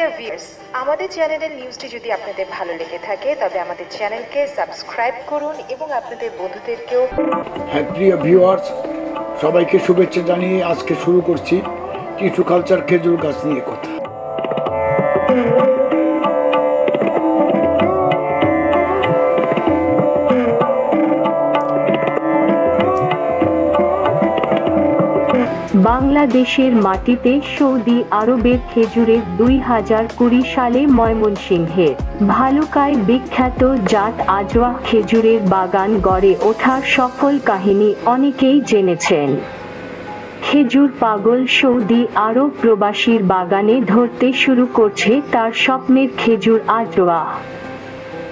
Dear viewers আমাদের চ্যানেলের নিউজটি যদি আপনাদের ভালো লেগে থাকে, তবে আমাদের চ্যানেলকে সাবস্ক্রাইব করুন এবং আপনাদের বন্ধুদেরকেও হ্যাঁ প্রিয় ভিউয়ার্স সবাইকে শুভেচ্ছা জানিয়ে আজকে শুরু করছি টিস্যু কালচার খেজুর গাছ নিয়ে কথা। বাংলাদেশের মাটিতে সৌদি আরবের খেজুরের দুই হাজার কুড়ি সালে ময়মনসিংহের ভালুকায় বিখ্যাত জাত আজওয়া খেজুরের বাগান গড়ে ওঠার সফল কাহিনী অনেকেই জেনেছেন। খেজুর পাগল সৌদি আরব প্রবাসীর বাগানে ধরতে শুরু করছে তার স্বপ্নের খেজুর আজওয়া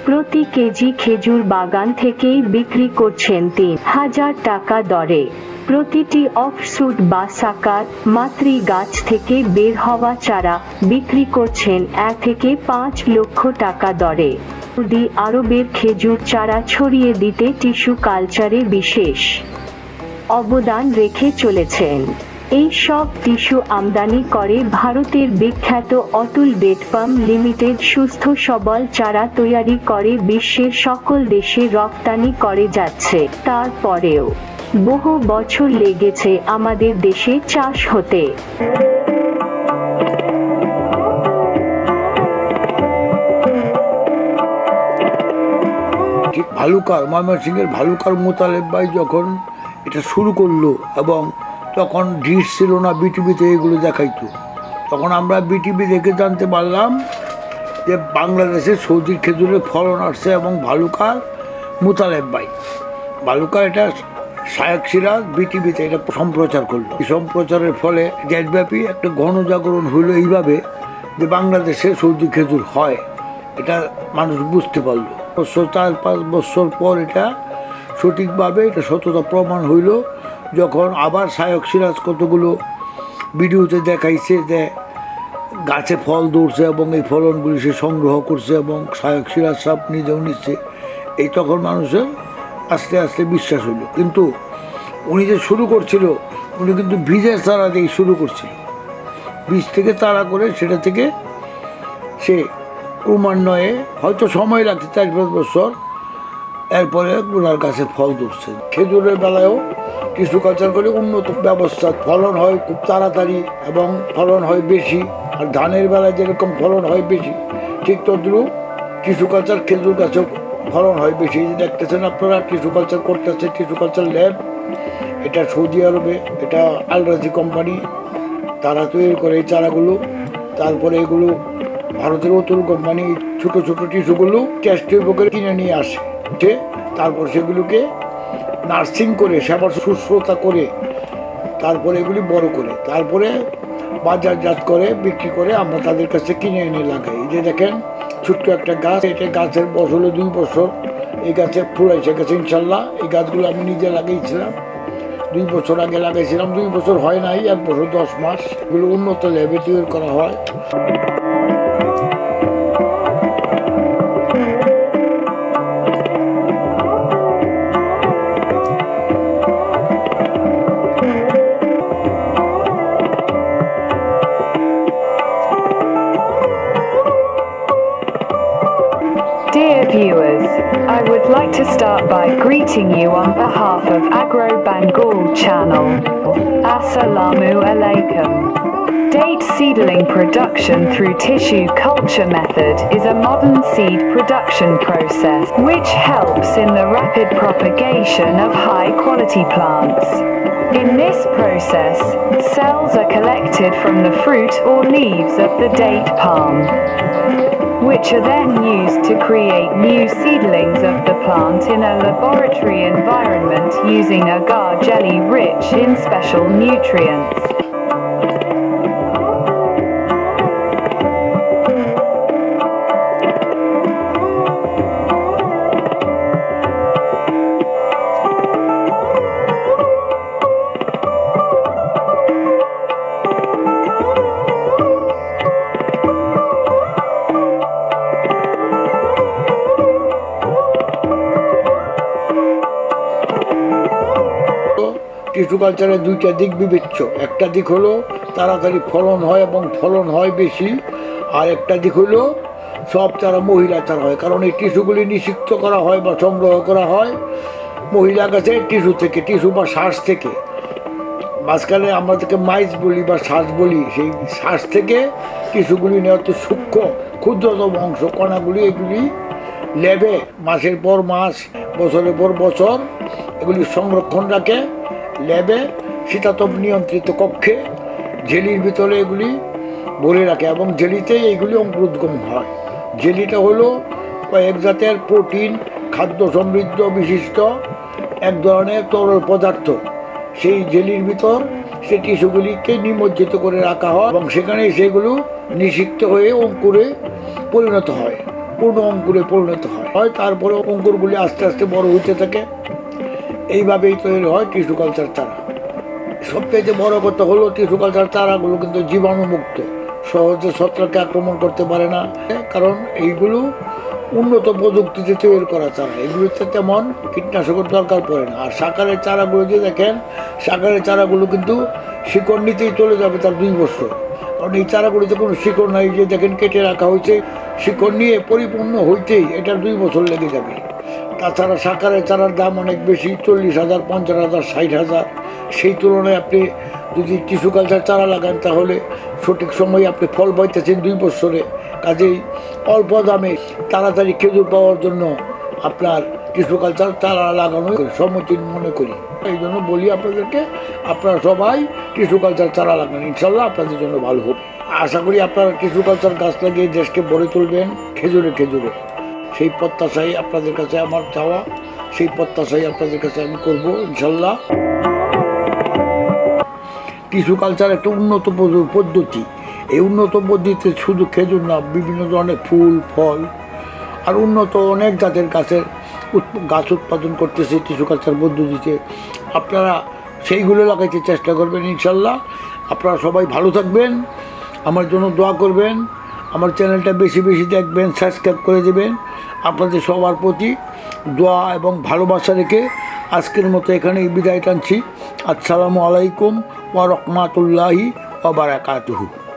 প্রতি কেজি খেজুর বাগান থেকেই বিক্রি করছেন তিন হাজার টাকা দরে। প্রতিটি অফসুট বা সাকার মাতৃ গাছ থেকে বের হওয়া চারা বিক্রি করছেন এক থেকে পাঁচ লক্ষ টাকা দরে। সৌদি আরবের খেজুর চারা ছড়িয়ে দিতে টিস্যু কালচারে বিশেষ অবদান রেখে চলেছেন। এই সব টিস্যু আমদানি করে ভারতের বিখ্যাত অতুল বেটপাম লিমিটেড সুস্থ সবল চারা তৈরি করে বিশ্বের সকল দেশে রপ্তানি করে যাচ্ছে। তারপরেও বহু বছর লেগেছে আমাদের দেশে চাষ হতে। ঠিক ভালুকার, ময়মনসিংহের ভালুকার মোতালেব ভাই যখন এটা শুরু করল এবং তখন ডিশ ছিল না বিটিভিতে এগুলো দেখাইতো, তখন আমরা বিটিভি দেখে জানতে পারলাম যে বাংলাদেশে সৌদির খেজুরের ফলন আসছে এবং ভালুকার মুতালেব ভাই। ভালুকার এটা শায়ক সিরাজ বিটিভিতে এটা সম্প্রচার করল। এই সম্প্রচারের ফলে দেশব্যাপী একটা গণজাগরণ হইল এইভাবে যে বাংলাদেশে সৌদি খেজুর হয়। এটা মানুষ বুঝতে পারল। বছর চার, পাঁচ বছর পর এটা সঠিকভাবে এটা সততা প্রমাণ হইল, যখন আবার শায়ক সিরাজ কতগুলো ভিডিওতে দেখাইছে যে গাছে ফল ধরছে এবং এই ফলনগুলি সে সংগ্রহ করছে এবং শায়ক সিরাজ সাহেব নিজেও নিচ্ছে। এই তখন মানুষের আস্তে আস্তে বিশ্বাস হইল কিন্তু উনি যে শুরু করছিল, উনি কিন্তু বীজের চারা দিয়ে শুরু করছিল। বীজ থেকে তাড়া করে সেটা থেকে সে ক্রমান্বয়ে হয়তো সময় লাগছে চার পাঁচ বছর, এরপরে ওনার কাছে ফল ধরছে। খেজুরের বেলায়ও টিস্যু কালচার করে উন্নত ব্যবস্থা, ফলন হয় খুব তাড়াতাড়ি এবং ফলন হয় বেশি, আর ধানের বেলায় যেরকম ফলন হয় বেশি, ঠিক তদ্রুপ টিস্যু কালচার খেজুর গাছেও ফলন হয় বেশি দেখতেছেন আপনারা টিস্যু কালচার করতেছে টিস্যু কালচার ল্যাব এটা সৌদি আরবে, এটা আলরাজি কোম্পানি তারা তৈরি করে এই চারাগুলো। তারপরে এগুলো ভারতের অতুল কোম্পানি ছোট ছোটো টিস্যুগুলো টেস্ট করে কিনে নিয়ে আসে। যে তারপর সেগুলোকে নার্সিং করে, সেবার শুশ্রূষা করে, তারপরে এগুলি বড় করে, তারপরে বাজারজাত করে, বিক্রি করে আমরা তাদের কাছে কিনে এনে লাগাই। যে দেখেন ছোট্ট একটা গাছ, এটা গাছের বছর হলো দুই বছর। এই গাছে ফুল এসে গেছে, ইনশাল্লাহ। এই গাছগুলো আমি নিজে লাগিয়েছিলাম। দুই বছর আগে লাগাইছিলাম দুই বছর হয় নাই, এক বছর দশ মাস। এগুলো উন্নত লেভেল তৈরি করা হয়। Dear viewers, I would like to start by greeting you on behalf of Agro Bengal channel. Assalamu alaikum. Date seedling production through tissue culture method is a modern seed production process which helps in the rapid propagation of high quality plants. In this process, cells are collected from the fruit or leaves of the date palm which are then used to create new seedlings of the plant in a laboratory environment using agar jelly rich in special nutrients. Tissue কালচারের দুইটা দিক বিবেচ্য। একটা দিক হলো তাড়াতাড়ি ফলন হয় এবং ফলন হয় বেশি, আর একটা দিক হলো সব তারা মহিলা চারা হয়। কারণ এই টিস্যুগুলি নিষিক্ত করা হয় বা সংগ্রহ করা হয় মহিলা গাছে টিস্যু থেকে, টিস্যু বা শ্বাস থেকে। মাঝখানে আমরা তাকে মাইজ বলি বা শ্বাস বলি, সেই শ্বাস থেকে টিস্যুগুলি নেওয়া তো সূক্ষ্ম, ক্ষুদ্রতম অংশ। কণাগুলি এগুলি ল্যাবে মাসের পর মাস, বছরের পর বছর এগুলি সংরক্ষণ রাখে। ল্যাবে শীতাতপ নিয়ন্ত্রিত কক্ষে, জেলির ভিতরে এগুলি ভরে রাখে এবং জেলিতেই এইগুলি অঙ্কুরোদ্গম হয়। জেলিটা হলো কয়েক জাতের প্রোটিন, খাদ্য সমৃদ্ধ, বিশিষ্ট, এক ধরনের তরল পদার্থ। সেই জেলির ভিতর সে টিস্যুগুলিকে নিমজ্জিত করে রাখা হয় এবং সেখানে সেগুলো নিষিক্ত হয়ে অঙ্কুরে পরিণত হয়। পূর্ণ অঙ্কুরে পরিণত হয়। হয় তারপরে অঙ্কুরগুলি আস্তে আস্তে বড় হতে থাকে। এইভাবেই তৈরি হয় টিস্যু কালচার চারা। সবচেয়ে বড় কথা হলো টিস্যু কালচার চারাগুলো কিন্তু জীবাণুমুক্ত। সহজে ছত্রাককে আক্রমণ করতে পারে না, কারণ এইগুলো উন্নত প্রযুক্তিতে তৈরি করা চারা। এগুলোতে তেমন কীটনাশকের দরকার পড়ে না। আর সাকারের চারাগুলো যে দেখেন, সাকারের চারাগুলো কিন্তু শিকড় নিতেই চলে যাবে তার দুই বছর। কারণ এই চারাগুলিতে কোনো শিকড় নাই যে দেখেন কেটে রাখা হয়েছে, শিকড় নিয়ে পরিপূর্ণ হইতেই এটার দুই বছর লেগে যাবে। তাছাড়া সাকারের চারার দাম অনেক বেশি, চল্লিশ হাজার, পঞ্চাশ হাজার, ষাট হাজার। সেই তুলনায় আপনি যদি টিস্যু কালচার চারা লাগান, তাহলে সঠিক সময়ে আপনি ফল পাইতেছেন দুই বছরে। কাজেই অল্প দামে তাড়াতাড়ি খেজুর পাওয়ার জন্য আপনার টিস্যু কালচার চারা লাগানো সমীচীন মনে করি। এই জন্য বলি আপনাদেরকে, আপনারা সবাই টিস্যু কালচার চারা লাগান, ইনশাল্লাহ আপনাদের জন্য ভালো হবে। আশা করি আপনারা টিস্যু কালচার গাছ লাগিয়ে দেশকে গড়ে তুলবেন, খেজুরে খেজুরে। সেই প্রত্যাশাই আপনাদের কাছে আমার চাওয়া, সেই প্রত্যাশাই আপনাদের কাছে আমি করব, ইনশাল্লাহ। টিস্যু কালচার একটা উন্নত পদ্ধ- পদ্ধতি। এই উন্নত পদ্ধতিতে শুধু খেজুর না, বিভিন্ন ধরনের ফুল, ফল, আর উন্নত অনেক জাতের গাছের গাছ উৎপাদন করতেছে টিস্যু কালচার পদ্ধতিতে। আপনারা সেইগুলো লাগাইতে চেষ্টা করবেন, ইনশাল্লাহ। আপনারা সবাই ভালো থাকবেন, আমার জন্য দোয়া করবেন। আমার চ্যানেলটা বেশি বেশি দেখবেন সাবস্ক্রাইব করে দেবেন। আপনাদের সবার প্রতি দোয়া এবং ভালোবাসা রেখে আজকের মতো এখানেই বিদায় টানছি। আসসালামু আলাইকুম ওয়া রহমাতুল্লাহি ওয়া বারাকাতুহু।